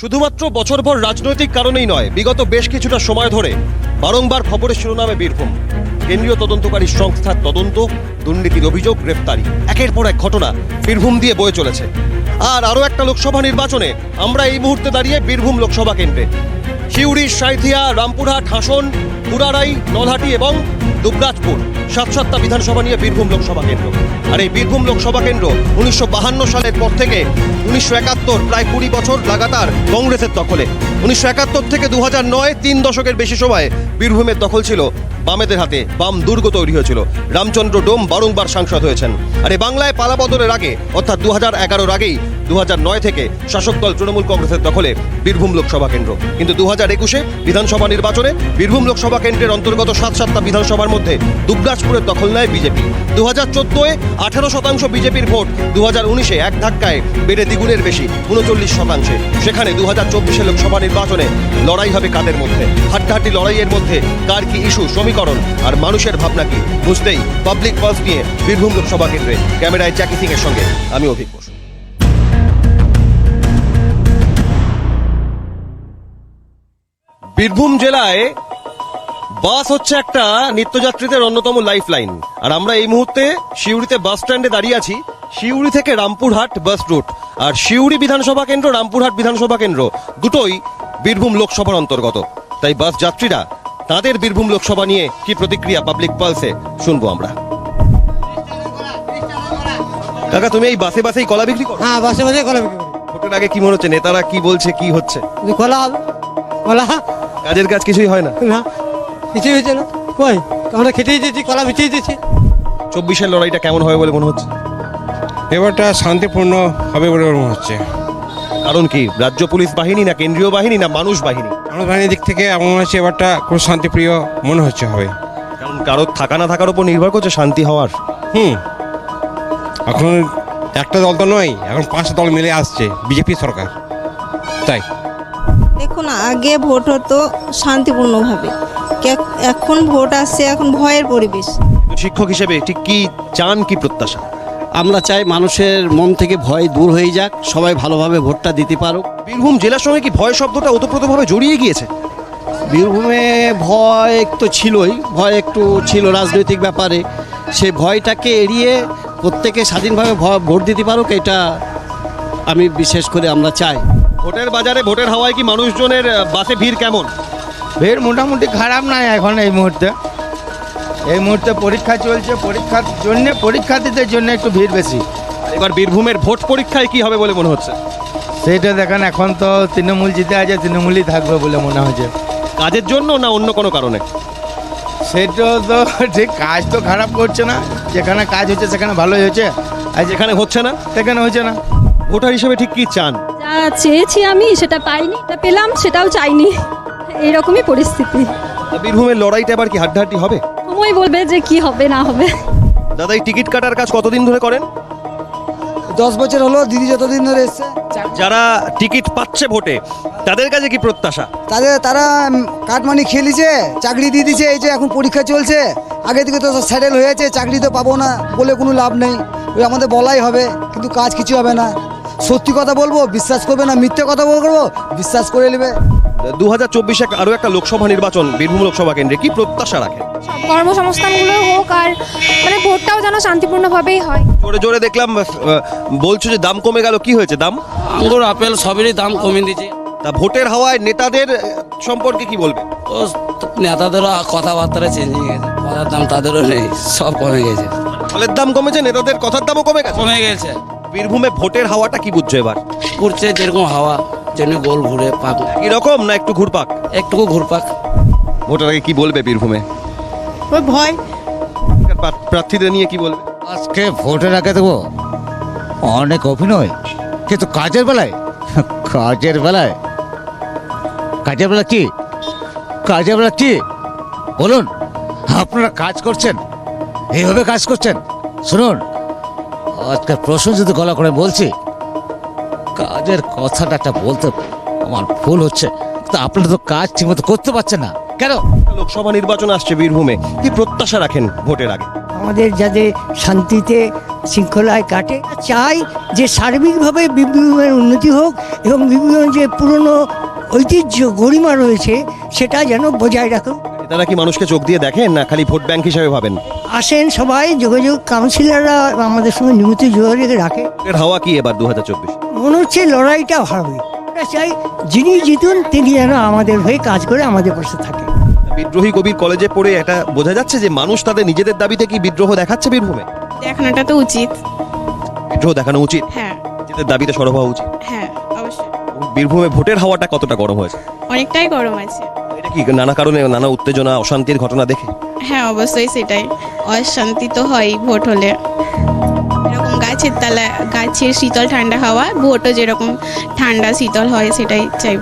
শুধুমাত্র বছরভর রাজনৈতিক কারণেই নয়, বিগত বেশ কিছুটা সময় ধরে বারংবার খবরের শিরোনামে বীরভূম। কেন্দ্রীয় তদন্তকারী সংস্থার তদন্ত, দুর্নীতির অভিযোগ গ্রেফতারি একের পর এক ঘটনা বীরভূম দিয়ে বয়ে চলেছে। আর আরও একটা লোকসভা নির্বাচনে আমরা এই মুহূর্তে দাঁড়িয়ে বীরভূম লোকসভা কেন্দ্রে। শিউড়ি সাঁইথিয়া, রামপুরহাট, হাসন, পুরারাই, নলহাটি এবং দুবরাজপুর, সাত সাতটা বিধানসভা নিয়ে বীরভূম লোকসভা কেন্দ্র। আর এই বীরভূম লোকসভা কেন্দ্র উনিশশো সালের পর থেকে উনিশশো একাত্তর, প্রায় কুড়ি বছর লাগাতার কংগ্রেসের দখলে। উনিশশো একাত্তর থেকে দু নয়, তিন দশকের বেশি সময় বীরভূমের দখল ছিল বামেদের হাতে বাম দুর্গ তৈরি হয়েছিল। রামচন্দ্র ডোম বারংবার সাংসদ হয়েছেন। আর এই বাংলায় পালাবদলের আগে, অর্থাৎ দু হাজার এগারোর আগেই দু নয় থেকে শাসক দল তৃণমূল কংগ্রেসের দখলে বীরভূম লোকসভা কেন্দ্র। কিন্তু দু হাজার একুশে বিধানসভা নির্বাচনে বীরভূম লোকসভা কেন্দ্রের অন্তর্গত সাত সাতটা বিধানসভার মধ্যে দুবরাজপুরের দখল নেয় বিজেপি। দু হাজার চোদ্দোয় আঠারো শতাংশ বিজেপির ভোট দু হাজার উনিশে এক ধাক্কায় বেড়ে দ্বিগুণের বেশি, উনচল্লিশ শতাংশে। সেখানে দু হাজার চব্বিশে লোকসভা নির্বাচনে লড়াই হবে কাদের মধ্যে? হাড্ডাহাড্ডি লড়াইয়ের মধ্যে কার কি ইস্যু সমীকরণ আর মানুষের ভাবনা কি? বুঝতেই পাবলিক পালস নিয়ে বীরভূম লোকসভা কেন্দ্রে ক্যামেরায় জ্যাকি সিং এর সঙ্গে আমি অভিক বীরভূম জেলায় বাস হচ্ছে একটা নিত্যযাত্রীদের অন্যতম লাইফ লাইন আর আমরা এই মুহূর্তে শিউড়িতে বাস স্ট্যান্ডে দাঁড়িয়ে আছি। শিউড়ি থেকে রামপুরহাট বাস রুট আর শিউড়ি বিধানসভা কেন্দ্র, রামপুরহাট বিধানসভা কেন্দ্র দুটোই বীরভূম লোকসভার অন্তর্গত। তাই বাস যাত্রীরা তাদের বীরভূম লোকসভা নিয়ে কি প্রতিক্রিয়া পাবলিক পালসে শুনব আমরা। কাকা তুমি এই বাসে বাসেই কলা বিক্রি করো? হ্যাঁ বাসে বাসে কলা বিক্রি করি। ভোটের আগে কি মনে হচ্ছে? নেতারা কি বলছে কি হচ্ছে? কলা হবে? কলা? কাজের কাজ কিছুই হয় না। না কিছুই হয়েছে না। কই? আমরা খেতেই দিয়েছি কলা বিছিয়ে দিয়েছি। চব্বিশের লড়াইটা কেমন হবে বলে মনে হচ্ছে? এবারটা শান্তিপূর্ণ হবে বলে মনে হচ্ছে। কারণ কি? রাজ্য পুলিশ বাহিনী না কেন্দ্রীয় বাহিনী না মানুষ বাহিনী? বাহিনীর দিক থেকে আমার মনে হচ্ছে এবারটা খুব শান্তিপ্রিয় মনে হচ্ছে হবে। কারণ কারোর থাকা না থাকার উপর নির্ভর করছে শান্তি হওয়ার। হুম। এখন একটা দল তো নয় এখন পাঁচটা দল মিলে আসছে বিজেপি সরকার। তাই। দেখুন আগে ভোট হতো শান্তিপূর্ণভাবে। কে- এখন ভোট আসছে এখন ভয়ের পরিবেশ। শিক্ষক হিসেবে ঠিক কি চান কি প্রত্যাশা? আমরা চাই মানুষের মন থেকে ভয় দূর হয়ে যাক সবাই ভালোভাবে ভোটটা দিতে পারুক। বীরভূম জেলার সঙ্গে কি ভয় শব্দটা ওতপ্রোতভাবে জড়িয়ে গিয়েছে? বীরভূমে ভয় তো ছিলই ভয় একটু ছিল রাজনৈতিক ব্যাপারে। সেই ভয়টাকে এড়িয়ে প্রত্যেকে স্বাধীনভাবে ভোট দিতে পারুক এটা আমি বিশেষ করে আমরা চাই। ভোটের বাজারে ভোটের হাওয়ায় কি মানুষজনের বাসে ভিড় কেমন? ভিড় মোটামুটি খারাপ নাই এখন এই মুহূর্তে। এই মুহূর্তে পরীক্ষা চলছে পরীক্ষার জন্য পরীক্ষার্থীদের জন্য একটু ভিড় বেশি। এবার বীরভূমের ভোট পরীক্ষায় কি হবে বলে মনে হচ্ছে? সেটা দেখেন এখন তো তৃণমূল জিতে আছে তৃণমূলই থাকবে বলে মনে হচ্ছে। কাজের জন্য না অন্য কোনো কারণে? সেটা তো ঠিক কাজ তো খারাপ করছে না যেখানে কাজ হচ্ছে সেখানে ভালোই হচ্ছে। আর যেখানে হচ্ছে না? সেখানে হচ্ছে না। ভোটার হিসেবে ঠিক কি চান? যা চেয়েছি আমি সেটা পাইনি এটা পেলাম সেটাও চাইনি। এইরকমই পরিস্থিতি। বীরভূমের লড়াইটা এবার কি হাড্ডাহাড্ডি হবে? সময় বলবে যে কি হবে না হবে। দাদা এই টিকিট কাটার কাজ কতদিন ধরে করেন? দশ বছর হলো দিদি যতদিন ধরে এসছে। যারা টিকিট পাচ্ছে ভোটে তাদের কাছে কি প্রত্যাশা? তাদের তারা কাটমানি খেলিছে চাকরি দিয়ে দিছে এই যে এখন পরীক্ষা চলছে। আগে থেকে তো স্যাটেল হয়েছে চাকরি তো পাবো না বলে কোনো লাভ নেই। ওই আমাদের বলাই হবে কিন্তু কাজ কিছু হবে না। সত্যি কথা বলব বিশ্বাস করবে না মিথ্যে কথা বলব বিশ্বাস করে নেবে। দু হাজার চব্বিশে আরও একটা লোকসভা নির্বাচন বীরভূম লোকসভা কেন্দ্রে কি প্রত্যাশা রাখেন কর্মসংস্থানগুলো হোক আর মানে ভোটটাও যেন শান্তিপূর্ণভাবেই হয়। জোরে জোরে দেখলাম বলছো যে দাম কমে গেল কি হয়েছে দাম? আঙ্গুর আপেল সবেরই দাম কমিয়ে দিয়েছে। তা ভোটের হাওয়ায় নেতাদের সম্পর্কে কি বলবে? ও নেতাদেরও কথাবার্তা চেঞ্জ হয়ে গেছে। কথার দাম তাদেরও নেই সব কমে গেছে। ফলের দাম কমেছে নেতাদের কথার দামও কমে গেছে? কমে গেছে। বীরভূমে ভোটের হাওয়াটা কি বুঝছ এবার? ঘুরছে যেরকম হাওয়া। যেমনি গোল ঘুরে পাক। এরকম না একটু ঘুরপাক? একটুকু ঘুরপাক। ভোটার আগে কি বলবে বীরভূমে? ওই ভয়। প্রা- প্রার্থীদের নিয়ে কি বলবে? আজকে ভোটের আগে দেবো। অনেক অভিনয়। কিন্তু কাজের বেলায় কাজের বেলায়। কাজের বেলা কি? কাজের বেলা কি? বলুন আপনারা কাজ করছেন? এইভাবে কাজ করছেন? শুনুন আজকে প্রশ্ন যদি গলা করে বলছি কাজের কথাটা একটা বলতে আমার ভুল হচ্ছে। তো আপনারা তো কাজ ঠিকমতো করতে পারছেন না। কেন? লোকসভা নির্বাচন আসছে বীরভূমে। কি প্রত্যাশা রাখেন ভোটের আগে? আমাদের যাতে শান্তিতে শৃঙ্খলায় কাটে চাই যে সার্বিকভাবে বীরভূমের উন্নতি হোক এবং বীরভূমের যে পুরনো ঐতিহ্য গরিমা রয়েছে সেটা যেন বজায় রাখুক। তারা কি মানুষকে চোখ দিয়ে দেখেন না খালি ভোট ব্যাংক হিসেবে ভাবেন? আসেন সবাই যোগাযোগ কাউন্সিলররা আমাদের সঙ্গে নিয়মিত যোগাযোগ রাখে। হাওয়া কি এবার দু হাজার চব্বিশ? মনে হচ্ছে লড়াইটা হবে। আমরা চাই যিনি জিতুন তিনি যেন আমাদের হয়ে কাজ করে আমাদের পাশে থাকে। বিদ্রোহী কবির কলেজে পড়ে এটা বোঝা যাচ্ছে যে মানুষ তাদের নিজেদের দাবিতে কি বিদ্রোহ দেখাচ্ছে বীরভূমে? দেখানোটা তো উচিত। বিদ্রোহ দেখানো উচিত? হ্যাঁ। নিজেদের দাবিতে সরব হওয়া উচিত? হ্যাঁ অবশ্যই। বীরভূমে ভোটের হাওয়াটা কতটা গরম হয়েছে? অনেকটাই গরম আছে এটা কি নানা কারণে নানা উত্তেজনা অশান্তির ঘটনা দেখে? হ্যাঁ অবশ্যই সেটাই। অশান্তি তো হয় ভোট হলে। গাছের তলা গাছের শীতল ঠান্ডা হাওয়া ভোটও যেরকম ঠান্ডা শীতল হয় সেটাই চাইব।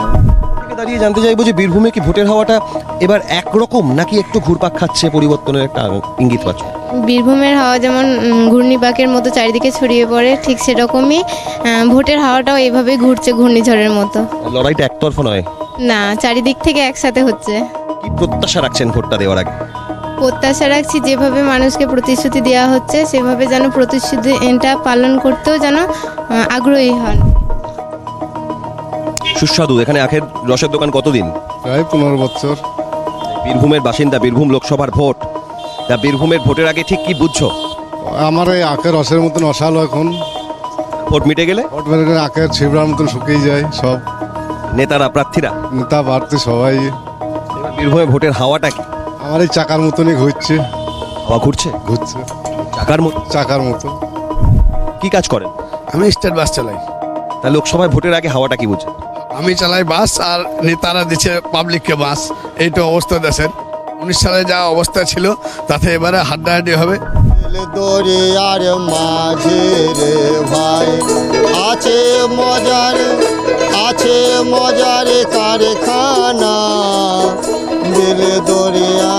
দাঁড়িয়ে জানতে চাইব যে বীরভূমে কি ভোটের হাওয়াটা এবার একরকম নাকি একটু ঘুরপাক খাচ্ছে পরিবর্তনের একটা ইঙ্গিত পাচ্ছ? বীরভূমের হাওয়া যেমন ঘূর্ণিপাকের মতো চারিদিকে ছড়িয়ে পড়ে ঠিক সেরকমই ভোটের হাওয়াটাও এভাবেই ঘুরছে ঘূর্ণিঝড়ের মতো। লড়াইটা একতরফা নয়। না চারিদিক থেকে একসাথে হচ্ছে। কি প্রত্যাশা রাখছেন ভোটটা দেওয়ার আগে? প্রত্যাশা রাখছি যেভাবে মানুষকে প্রতিশ্রুতি দেওয়া হচ্ছে সেভাবে যেন প্রতিশ্রুতিটা পালন করতেও যেন আগ্রহী হন। সুস্বাদু এখানে আখের রসের দোকান কতদিন? প্রায় পনেরো বছর। বীরভূমের বাসিন্দা বীরভূম লোকসভার ভোট। তা বীরভূমের ভোটের আগে ঠিক কি বুঝছ? আমার এই আখের রসের মতন অসালো এখন। ভোট মিটে গেলে? ভোট বের করে আখের ছিবড়ার মতন শুকিয়ে যায় সব। নেতারা প্রার্থীরা? নেতা বাড়তে সবাই। বীরভূমে ভোটের হাওয়াটা কি? আমার এই চাকার মতনই ঘুরছে। হাওয়া ঘুরছে? ঘুরছে। চাকার মতো চাকার মতো কি কাজ করেন? আমি স্টেট বাস চালাই। তা লোকসভায় ভোটের আগে হাওয়াটা কি বুঝে আমি চালাই বাস আর নেতারা দিচ্ছে পাবলিককে বাস। এই তো অবস্থা দেশের উনিশ সালে যা অবস্থা ছিল তাতে এবারে হাড্ডাহাড্ডি হবে। দরিয়ার মাঝে রে ভাই আছে মজার আছে মজার কারখানা। দিল দরিয়ার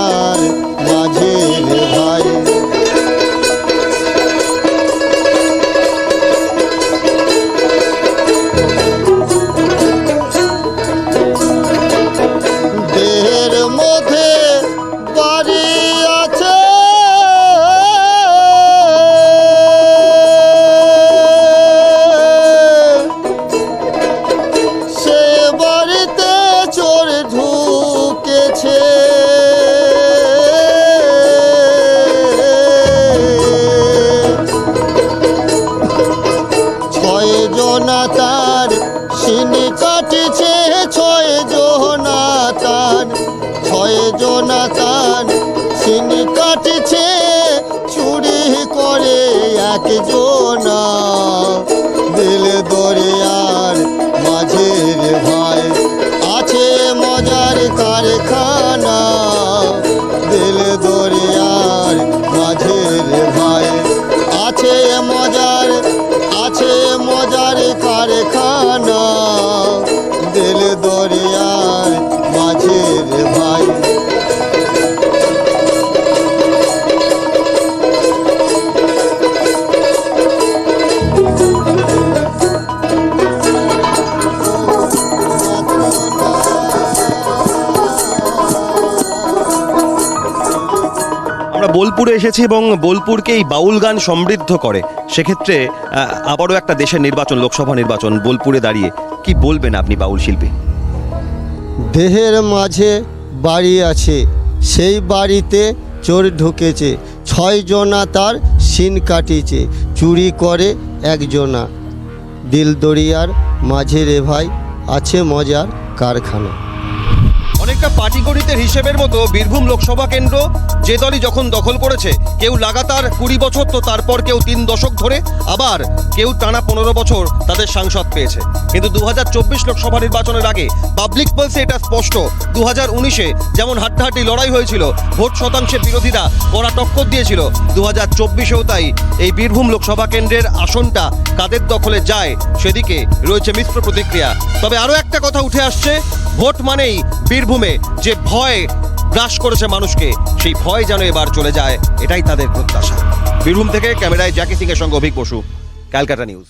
মজার আছে মজার কারখানা। বোলপুরে এসেছি এবং বোলপুরকে এই বাউল গান সমৃদ্ধ করে। সেক্ষেত্রে আবারও একটা দেশের নির্বাচন, লোকসভা নির্বাচন, বোলপুরে দাঁড়িয়ে কি বলবেন আপনি বাউল শিল্পী? দেহের মাঝে বাড়ি আছে, সেই বাড়িতে চোর ঢুকেছে, ছয় জনা তার সিন কাটিছে, চুরি করে একজনা দিল দরিয়ার মাঝে রে ভাই, আছে মজার কারখানা। অনেকটা পাটিগণিতের হিসেবের মতো বীরভূম লোকসভা কেন্দ্র যে দলই যখন দখল করেছে, কেউ লাগাতার কুড়ি বছর তো তারপর কেউ তিন দশক ধরে, আবার কেউ টানা পনেরো বছর তাদের সাংসদ পেয়েছে। কিন্তু দু লোকসভা নির্বাচনের আগে পাবলিক পালসে এটা স্পষ্ট দু হাজার উনিশে যেমন হাড্ডাহাড্ডি লড়াই হয়েছিল, ভোট শতাংশের বিরোধীরা কড়া টক্কর দিয়েছিল দু হাজার চব্বিশেও তাই এই বীরভূম লোকসভা কেন্দ্রের আসনটা কাদের দখলে যায় সেদিকে রয়েছে মিশ্র প্রতিক্রিয়া। তবে আরও একটা কথা উঠে আসছে, ভোট মানেই বীরভূমে যে ভয় গ্রাস করেছে মানুষকে, সেই ভয় যেন এবার চলে যায়, এটাই তাদের প্রত্যাশা। বীরভূম থেকে ক্যামেরায় জ্যাকি সিং এর সঙ্গে অভিক বসু, ক্যালকাটা নিউজ।